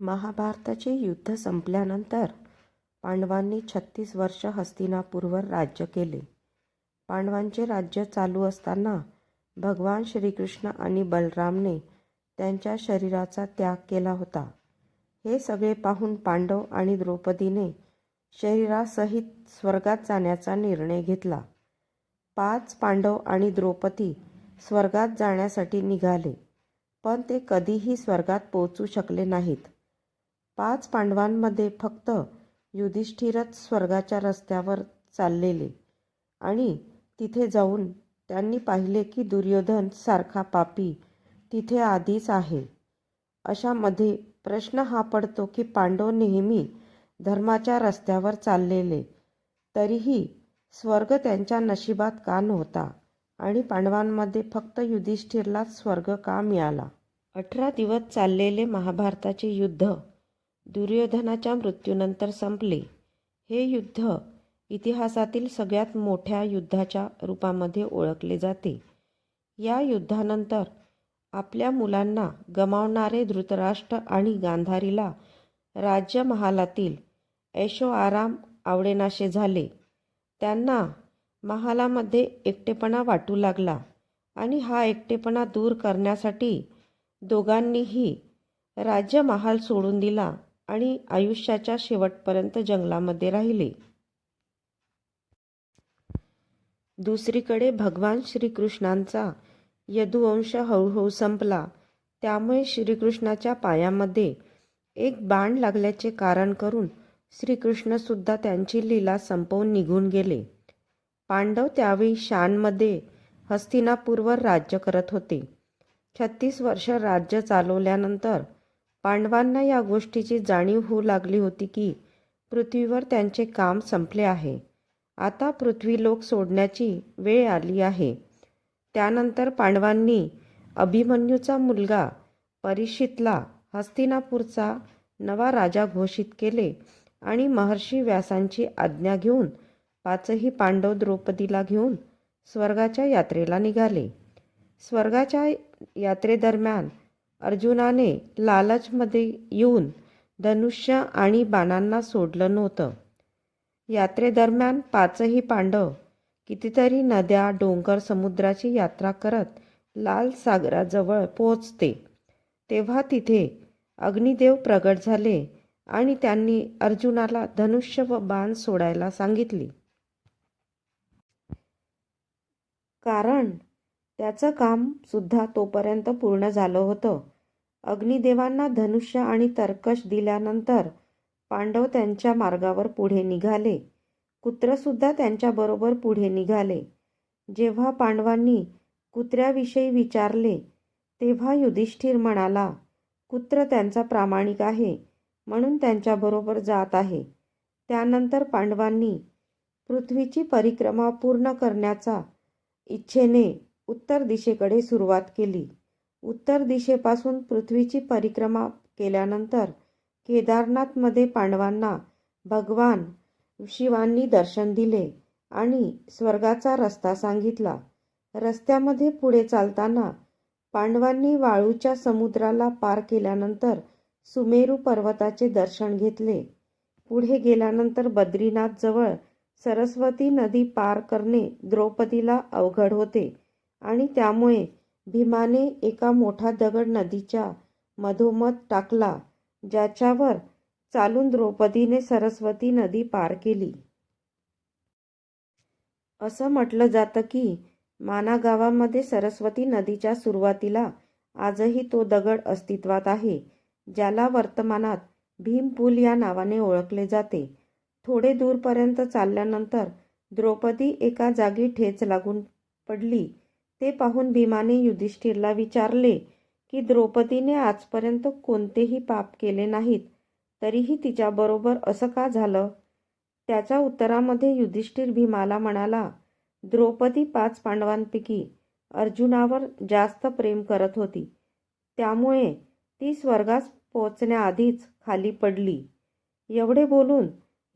महाभारताचे युद्ध संपल्यानंतर पांडवांनी छत्तीस वर्ष हस्तिनापूरवर राज्य केले. पांडवांचे राज्य चालू असताना भगवान श्रीकृष्ण आणि बलरामने त्यांच्या शरीराचा त्याग केला होता. हे सगळे पाहून पांडव आणि द्रौपदीने शरीरासहित स्वर्गात जाण्याचा निर्णय घेतला. पाच पांडव आणि द्रौपदी स्वर्गात जाण्यासाठी निघाले, पण ते कधीही स्वर्गात पोहोचू शकले नाहीत. पाच पांडवांमध्ये फक्त युधिष्ठिरच स्वर्गाच्या रस्त्यावर चाललेले आणि तिथे जाऊन त्यांनी पाहिले की दुर्योधन सारखा पापी तिथे आधीच आहे. अशामध्ये प्रश्न हा पडतो की पांडव नेहमी धर्माच्या रस्त्यावर चाललेले तरीही स्वर्ग त्यांच्या नशिबात का नव्हता आणि पांडवांमध्ये फक्त युधिष्ठिरलाच स्वर्ग का मिळाला? अठरा दिवस चाललेले महाभारताचे युद्ध दुर्योधनाच्या मृत्यूनंतर संपले. हे युद्ध इतिहासातील सगळ्यात मोठ्या युद्धाच्या रूपामध्ये ओळखले जाते. या युद्धानंतर आपल्या मुलांना गमावणारे धृतराष्ट्र आणि गांधारीला राज्यमहालातील ऐशो आराम आवडेनाशे झाले. त्यांना महालामध्ये एकटेपणा वाटू लागला आणि हा एकटेपणा दूर करण्यासाठी दोघांनीही राजमहाल सोडून दिला आणि आयुष्याच्या शेवटपर्यंत जंगलामध्ये राहिले. दुसरीकडे भगवान श्रीकृष्णांचा यदुवंश हळूहळू संपला. त्यामुळे श्रीकृष्णाच्या पायामध्ये एक बाण लागल्याचे कारण करून श्रीकृष्णसुद्धा त्यांची लीला संपवून निघून गेले. पांडव त्यावेळी शानमध्ये हस्तिनापूरवर राज्य करत होते. छत्तीस वर्ष राज्य चालवल्यानंतर पांडवांना या गोष्टीची जाणीव होऊ लागली होती की पृथ्वीवर त्यांचे काम संपले आहे. आता पृथ्वीलोक सोडण्याची वेळ आली आहे. त्यानंतर पांडवांनी अभिमन्यूचा मुलगा परीक्षितला हस्तिनापूरचा नवा राजा घोषित केले आणि महर्षी व्यासांची आज्ञा घेऊन पाचही पांडव द्रौपदीला घेऊन स्वर्गाच्या यात्रेला निघाले. स्वर्गाच्या यात्रेदरम्यान अर्जुनाने लालचमध्ये येऊन धनुष्य आणि बाणांना सोडलं नव्हतं. यात्रेदरम्यान पाचही पांडव कितीतरी नद्या, डोंगर, समुद्राची यात्रा करत लाल सागराजवळ पोहोचते तेव्हा तिथे अग्निदेव प्रगट झाले आणि त्यांनी अर्जुनाला धनुष्य व बाण सोडायला सांगितले. कारण त्याचं काम सुद्धा तोपर्यंत पूर्ण झालं होतं. अग्निदेवांना धनुष्य आणि तर्कश दिल्यानंतर पांडव त्यांच्या मार्गावर पुढे निघाले. कुत्रसुद्धा त्यांच्याबरोबर पुढे निघाले. जेव्हा पांडवांनी कुत्र्याविषयी विचारले तेव्हा युधिष्ठिर म्हणाला, कुत्र त्यांचा प्रामाणिक आहे म्हणून त्यांच्याबरोबर जात आहे. त्यानंतर पांडवांनी पृथ्वीची परिक्रमा पूर्ण करण्याचा इच्छेने उत्तर दिशेकडे सुरुवात केली. उत्तर दिशेपासून पृथ्वीची परिक्रमा केल्यानंतर केदारनाथमध्ये पांडवांना भगवान शिवांनी दर्शन दिले आणि स्वर्गाचा रस्ता सांगितला. रस्त्यामध्ये पुढे चालताना पांडवांनी वाळूच्या समुद्राला पार केल्यानंतर सुमेरू पर्वताचे दर्शन घेतले. पुढे गेल्यानंतर बद्रीनाथजवळ सरस्वती नदी पार करणे द्रौपदीला अवघड होते आणि त्यामुळे भीमाने एका मोठा दगड नदीच्या मधोमध टाकला ज्याच्यावर चालून द्रौपदीने सरस्वती नदी पार केली. असं म्हटलं जातं की माना गावामध्ये सरस्वती नदीच्या सुरुवातीला आजही तो दगड अस्तित्वात आहे, ज्याला वर्तमानात भीमपूल या नावाने ओळखले जाते. थोडे दूरपर्यंत चालल्यानंतर द्रौपदी एका जागी ठेच लागून पडली. ते पाहून भीमाने युधिष्ठिरला विचारले की द्रौपदीने आजपर्यंत कोणतेही पाप केले नाहीत, तरीही तिच्याबरोबर असं का झालं? त्याच्या उत्तरामध्ये युधिष्ठिर भीमाला म्हणाला, द्रौपदी पाच पांडवांपैकी अर्जुनावर जास्त प्रेम करत होती, त्यामुळे ती स्वर्गास पोचण्याआधीच खाली पडली. एवढे बोलून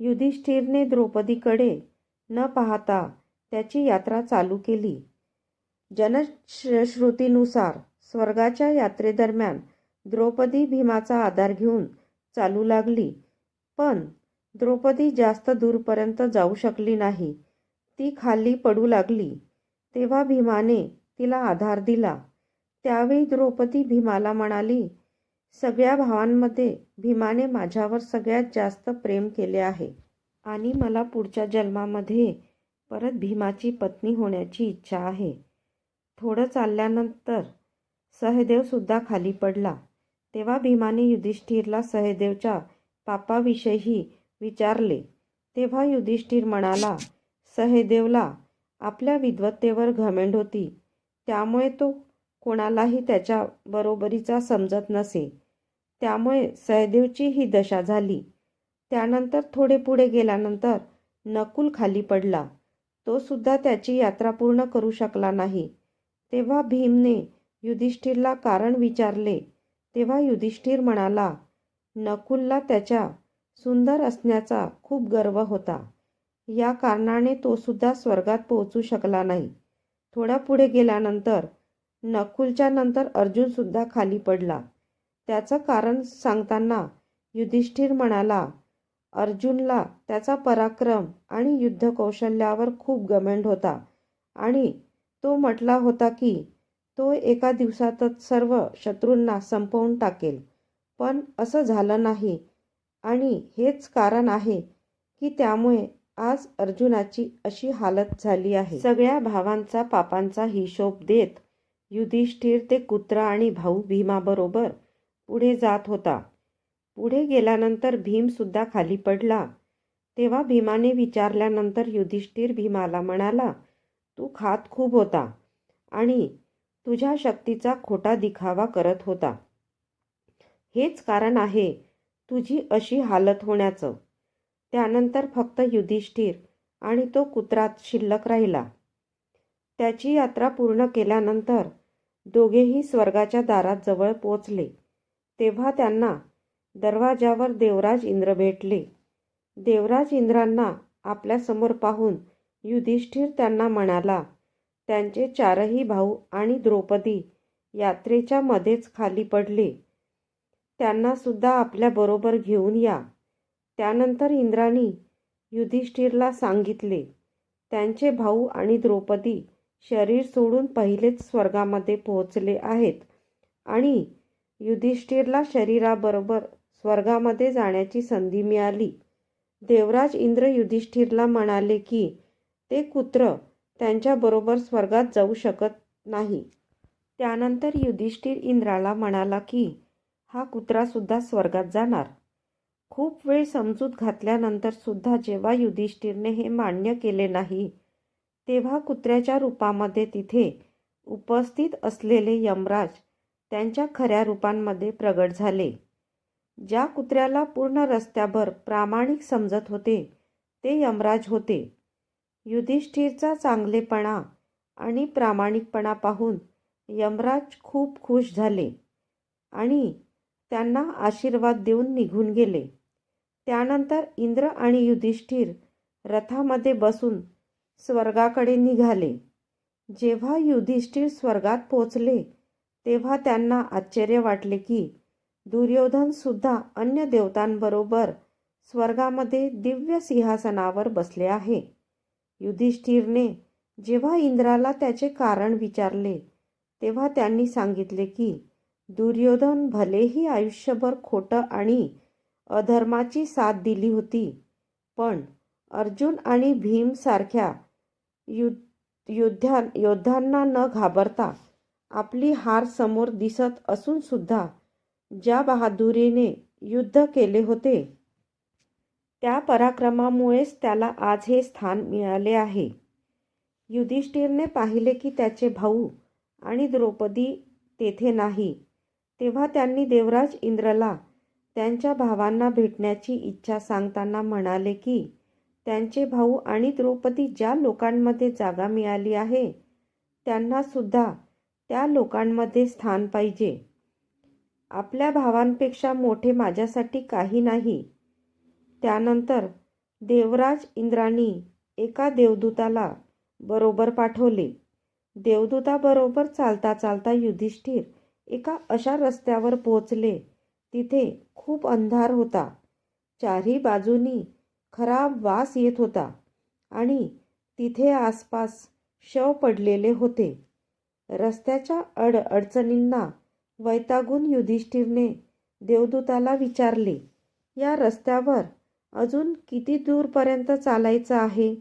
युधिष्ठिरने द्रौपदीकडे न पाहता त्याची यात्रा चालू केली. जनश्रुतीनुसार स्वर्गाच्या यात्रेदरम्यान द्रौपदी भीमाचा आधार घेऊन चालू लागली. पण द्रौपदी जास्त दूरपर्यंत जाऊ शकली नाही. ती खाली पडू लागली. तेव्हा भीमाने तिला आधार दिला. त्यावेळी द्रौपदी भीमाला म्हणाली सगळ्या भावांमध्ये भीमाने माझ्यावर सगळ्यात जास्त प्रेम केले आहे आणि मला पुढच्या जन्मामध्ये परत भीमाची पत्नी होण्याची इच्छा आहे. थोडं चालल्यानंतर सहदेवसुद्धा खाली पडला. तेव्हा भीमाने युधिष्ठिरला सहदेवच्या पापाविषयी विचारले. तेव्हा युधिष्ठिर म्हणाला सहदेवला आपल्या विद्वत्तेवर घमेंड होती. त्यामुळे तो कोणालाही त्याच्या बरोबरीचा समजत नसे. त्यामुळे सहदेवची ही दशा झाली. त्यानंतर थोडे पुढे गेल्यानंतर नकुल खाली पडला. तो सुद्धा त्याची यात्रा पूर्ण करू शकला नाही. तेव्हा भीमने युधिष्ठिरला कारण विचारले. तेव्हा युधिष्ठिर म्हणाला नकुलला त्याच्या सुंदर असण्याचा खूप गर्व होता. या कारणाने तो सुद्धा स्वर्गात पोहोचू शकला नाही. थोडा पुढे गेल्यानंतर नकुलच्या नंतर अर्जुन सुद्धा खाली पडला. त्याचं कारण सांगताना युधिष्ठिर म्हणाला अर्जुनला त्याचा पराक्रम आणि युद्धकौशल्यावर खूप गमेंड होता आणि तो म्हटला होता की तो एका दिवसातच सर्व शत्रूंना संपवून टाकेल. पण असं झालं नाही. आणि हेच कारण आहे की त्यामुळे आज अर्जुनाची अशी हालत झाली आहे. सगळ्या भावांचा पापांचा हिशोब देत युधिष्ठिर ते कुत्रा आणि भाऊ भीमाबरोबर पुढे जात होता. पुढे गेल्यानंतर भीमसुद्धा खाली पडला. तेव्हा भीमाने विचारल्यानंतर युधिष्ठिर भीमाला म्हणाला तू खात खूप होता आणि तुझ्या शक्तीचा खोटा दिखावा करत होता. हेच कारण आहे तुझी अशी हालत होण्याचं. त्यानंतर फक्त युधिष्ठिर आणि तो कुत्रात शिल्लक राहिला. त्याची यात्रा पूर्ण केल्यानंतर दोघेही स्वर्गाच्या दारात जवळ पोचले तेव्हा त्यांना दरवाजावर देवराज इंद्र भेटले. देवराज इंद्रांना आपल्यासमोर पाहून युधिष्ठिर त्यांना म्हणाला त्यांचे चारही भाऊ आणि द्रौपदी यात्रेच्या मध्येच खाली पडले. त्यांनासुद्धा आपल्याबरोबर घेऊन या. त्यानंतर इंद्राणी युधिष्ठिरला सांगितले त्यांचे भाऊ आणि द्रौपदी शरीर सोडून पहिलेच स्वर्गामध्ये पोहोचले आहेत आणि युधिष्ठिरला शरीराबरोबर स्वर्गामध्ये जाण्याची संधी मिळाली. देवराज इंद्र युधिष्ठिरला म्हणाले की ते कुत्र त्यांच्याबरोबर स्वर्गात जाऊ शकत नाही. त्यानंतर युधिष्ठिर इंद्राला म्हणाला की हा कुत्रासुद्धा स्वर्गात जाणार. खूप वेळ समजूत घातल्यानंतर सुद्धा जेव्हा युधिष्ठिरने हे मान्य केले नाही तेव्हा कुत्र्याच्या रूपामध्ये तिथे उपस्थित असलेले यमराज त्यांच्या खऱ्या रूपांमध्ये प्रगट झाले. ज्या कुत्र्याला पूर्ण रस्त्याभर प्रामाणिक समजत होते ते यमराज होते. युधिष्ठिरचा चांगलेपणा आणि प्रामाणिकपणा पाहून यमराज खूप खुश झाले आणि त्यांना आशीर्वाद देऊन निघून गेले. त्यानंतर इंद्र आणि युधिष्ठिर रथामध्ये बसून स्वर्गाकडे निघाले. जेव्हा युधिष्ठिर स्वर्गात पोचले तेव्हा त्यांना आश्चर्य वाटले की दुर्योधन सुद्धा अन्य देवतांबरोबर स्वर्गामध्ये दिव्य सिंहासनावर बसले आहे. युधिष्ठिरने जेव्हा इंद्राला त्याचे कारण विचारले तेव्हा त्यांनी सांगितले की दुर्योधन भलेही आयुष्यभर खोटं आणि अधर्माची साथ दिली होती पण अर्जुन आणि भीम सारख्या युद्ध युद्धा योद्ध्यांना न घाबरता आपली हार समोर दिसत असून सुद्धा ज्या बहादुरीने युद्ध केले होते त्या पराक्रमामुळेच त्याला आज हे स्थान मिळाले आहे. युधिष्ठिरने पाहिले की त्याचे भाऊ आणि द्रौपदी तेथे नाही. तेव्हा त्यांनी देवराज इंद्रला त्यांच्या भावांना भेटण्याची इच्छा सांगताना म्हणाले की त्यांचे भाऊ आणि द्रौपदी ज्या लोकांमध्ये जागा मिळाली आहे त्यांना सुद्धा त्या लोकांमध्ये स्थान पाहिजे. आपल्या भावांपेक्षा मोठे माझ्यासाठी काही नाही. त्यानंतर देवराज इंद्राणी एका देवदूताला बरोबर पाठवले. देवदूताबरोबर चालता चालता युधिष्ठिर एका अशा रस्त्यावर पोहोचले. तिथे खूप अंधार होता. चारही बाजूनी खराब वास येत होता आणि तिथे आसपास शव पडलेले होते. रस्त्याच्या अड अडचणींना वैतागून युधिष्ठिरने देवदूताला विचारले या रस्त्यावर अजून किती दूरपर्यंत चालायचं आहे?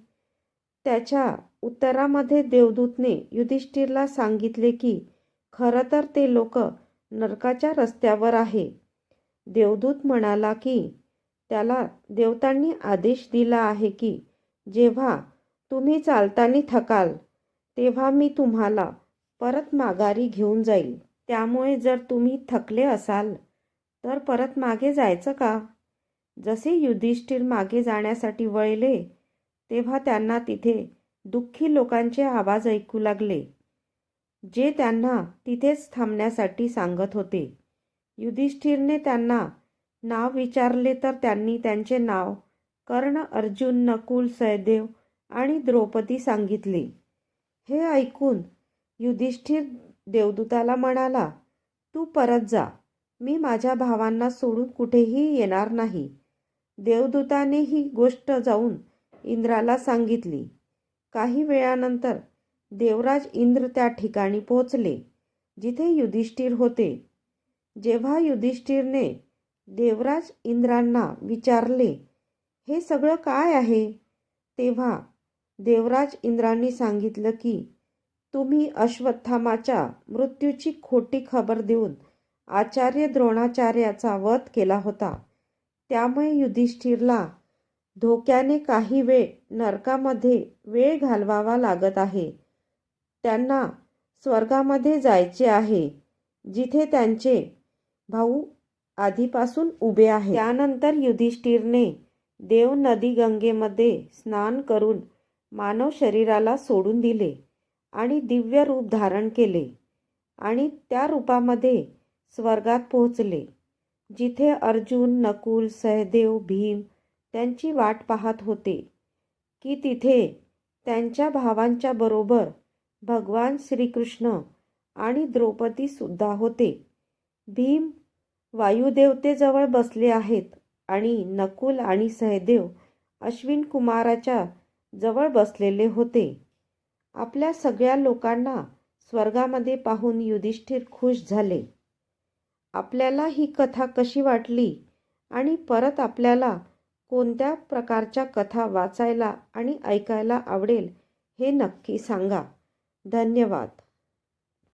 त्याच्या उत्तरामध्ये देवदूतने युधिष्ठिरला सांगितले की खरं तर ते लोक नरकाच्या रस्त्यावर आहे. देवदूत म्हणाला की त्याला देवतांनी आदेश दिला आहे की जेव्हा तुम्ही चालताना थकाल तेव्हा मी तुम्हाला परत माघारी घेऊन जाईल. त्यामुळे जर तुम्ही थकले असाल तर परत मागे जायचं का? जसे युधिष्ठिर मागे जाण्यासाठी वळले तेव्हा त्यांना तिथे दुःखी लोकांचे आवाज ऐकू लागले जे त्यांना तिथेच थांबण्यासाठी सांगत होते. युधिष्ठिरने त्यांना नाव विचारले तर त्यांनी त्यांचे नाव कर्ण अर्जुन नकुल सहदेव आणि द्रौपदी सांगितले. हे ऐकून युधिष्ठिर देवदूताला म्हणाला तू परत जा. मी माझ्या भावांना सोडून कुठेही येणार नाही. देवदूताने ही गोष्ट जाऊन इंद्राला सांगितली. काही वेळानंतर देवराज इंद्र त्या ठिकाणी पोहोचले जिथे युधिष्ठिर होते. जेव्हा युधिष्ठिरने देवराज इंद्रांना विचारले हे सगळं काय आहे? तेव्हा देवराज इंद्रांनी सांगितलं की तुम्ही अश्वत्थामाच्या मृत्यूची खोटी खबर देऊन आचार्य द्रोणाचार्याचा वध केला होता. त्यामुळे युधिष्ठिरला धोक्याने काही वेळ नरकामध्ये वेळ घालवावा लागत आहे. त्यांना स्वर्गामध्ये जायचे आहे जिथे त्यांचे भाऊ आधीपासून उभे आहे त्यानंतर युधिष्ठिरने देव नदी गंगेमध्ये स्नान करून मानव शरीराला सोडून दिले आणि दिव्य रूप धारण केले आणि त्या रूपामध्ये स्वर्गात पोहोचले. जिथे अर्जुन नकुल सहदेव भीम त्यांची वाट पाहत होते की तिथे त्यांच्या भावांच्या बरोबर भगवान श्रीकृष्ण आणि द्रौपदी सुद्धा होते. भीम वायुदेवतेजवळ बसले आहेत आणि नकुल आणि सहदेव अश्विन कुमाराच्या जवळ बसलेले होते. आपल्या सगळ्या लोकांना स्वर्गामध्ये पाहून युधिष्ठिर खुश झाले. आपल्याला ही कथा कशी वाटली? आणि परत आपल्याला कोणत्या प्रकारच्या कथा वाचायला आणि ऐकायला आवडेल हे नक्की सांगा. धन्यवाद.